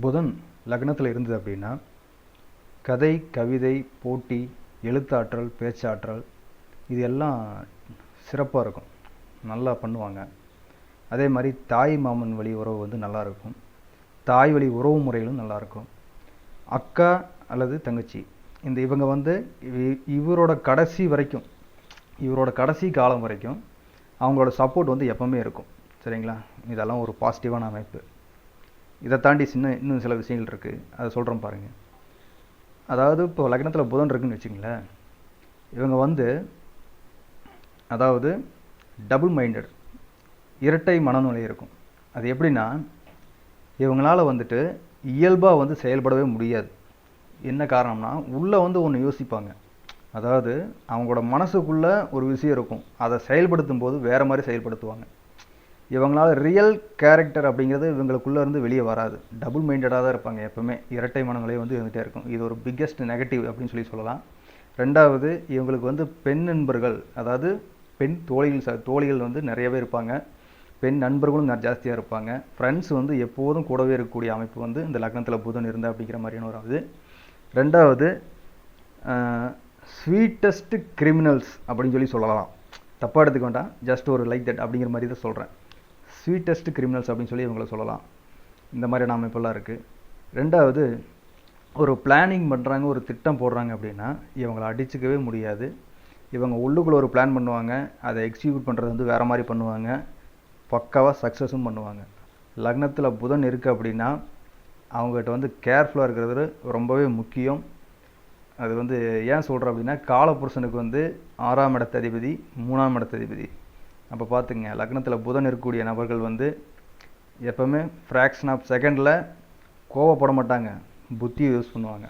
புதன் லக்னத்தில் இருந்தது அப்படின்னா கதை கவிதை போட்டி எழுத்தாற்றல் பேச்சாற்றல் இது எல்லாம் சிறப்பாக இருக்கும். நல்லா பண்ணுவாங்க. அதே மாதிரி தாய் மாமன் வழி உறவு வந்து நல்லா இருக்கும். தாய் வழி உறவு முறைகளும் நல்லாயிருக்கும் அக்கா அல்லது தங்கச்சி. இந்த இவங்க வந்து இவரோட கடைசி வரைக்கும் இவரோட கடைசி காலம் வரைக்கும் அவங்களோட சப்போர்ட் வந்து எப்பவுமே இருக்கும். சரிங்களா? இதெல்லாம் ஒரு பாசிட்டிவான அமைப்பு. இதை தாண்டி சின்ன இன்னும் சில விஷயங்கள் இருக்குது அதை சொல்கிறோம் பாருங்கள் அதாவது இப்போ லக்னத்தில் புதன் இருக்குன்னு வச்சுங்களேன் இவங்க வந்து அதாவது டபுள் மைண்டட் இரட்டை மனநிலை இருக்கும். அது எப்படின்னா இவங்களால வந்துட்டு இயல்பாக வந்து செயல்படவே முடியாது. என்ன காரணம்னா உள்ளே வந்து ஒன்று யோசிப்பாங்க. அதாவது அவங்களோட மனசுக்குள்ளே ஒரு விஷயம் இருக்கும். அதை செயல்படுத்தும் போது வேறு மாதிரி செயல்படுத்துவாங்க. இவங்களால ரியல் கேரக்டர் அப்படிங்கிறது இவங்களுக்குள்ளே இருந்து வெளியே வராது. டபுள் மைண்டடாக தான் இருப்பாங்க எப்போவுமே. இரட்டை மனநிலை வந்து இருந்துகிட்டே இருக்கும். இது ஒரு பிக்கெஸ்ட் நெகட்டிவ் அப்படின்னு சொல்லி சொல்லலாம். ரெண்டாவது இவங்களுக்கு வந்து பெண் நண்பர்கள் அதாவது பெண் தோழிகள் ச- தோழிகள் வந்து நிறையவே இருப்பாங்க. பெண் நண்பர்களும் ஜாஸ்தியாக இருப்பாங்க. ஃப்ரெண்ட்ஸ் வந்து எப்போதும் கூடவே இருக்கக்கூடிய அமைப்பு வந்து இந்த லக்னத்தில் புதன் இருந்தால் அப்படிங்கிற மாதிரியான ஒரு ஆகுது ரெண்டாவது ஸ்வீட்டஸ்ட் கிரிமினல்ஸ் அப்படின்னு சொல்லி சொல்லலாம். தப்பாக எடுத்துக்க வேண்டாம். ஜஸ்ட் ஒரு லைக் தட் அப்படிங்கிற மாதிரி தான் சொல்கிறேன் ஸ்வீட்டஸ்ட் கிரிமினல்ஸ் அப்படின்னு சொல்லி இவங்களை சொல்லலாம். இந்த மாதிரியான அமைப்பெல்லாம் இருக்குது ரெண்டாவது ஒரு பிளானிங் பண்ணுறாங்க ஒரு திட்டம் போடுறாங்க அப்படின்னா இவங்களை அடிச்சுக்கவே முடியாது. இவங்க உள்ளுக்குள்ளே ஒரு பிளான் பண்ணுவாங்க அதை எக்ஸிக்யூட் பண்ணுறது வந்து வேறு மாதிரி பண்ணுவாங்க. பக்காவாக சக்ஸஸும் பண்ணுவாங்க. லக்னத்தில் புதன் இருக்குது அப்படின்னா அவங்ககிட்ட வந்து கேர்ஃபுல்லாக இருக்கிறது ரொம்பவே முக்கியம். அது வந்து ஏன் சொல்கிறேன் அப்படின்னா காலபுருஷனுக்கு வந்து ஆறாம் இடத்த அதிபதி மூணாம் இடத்த அதிபதி. அப்போ பார்த்துங்க லக்னத்தில் புதன் இருக்கக்கூடிய நபர்கள் வந்து எப்பவுமே ஃப்ராக்ஷன் ஆஃப் செகண்டில் கோவப்பட மாட்டாங்க புத்தியை யூஸ் பண்ணுவாங்க.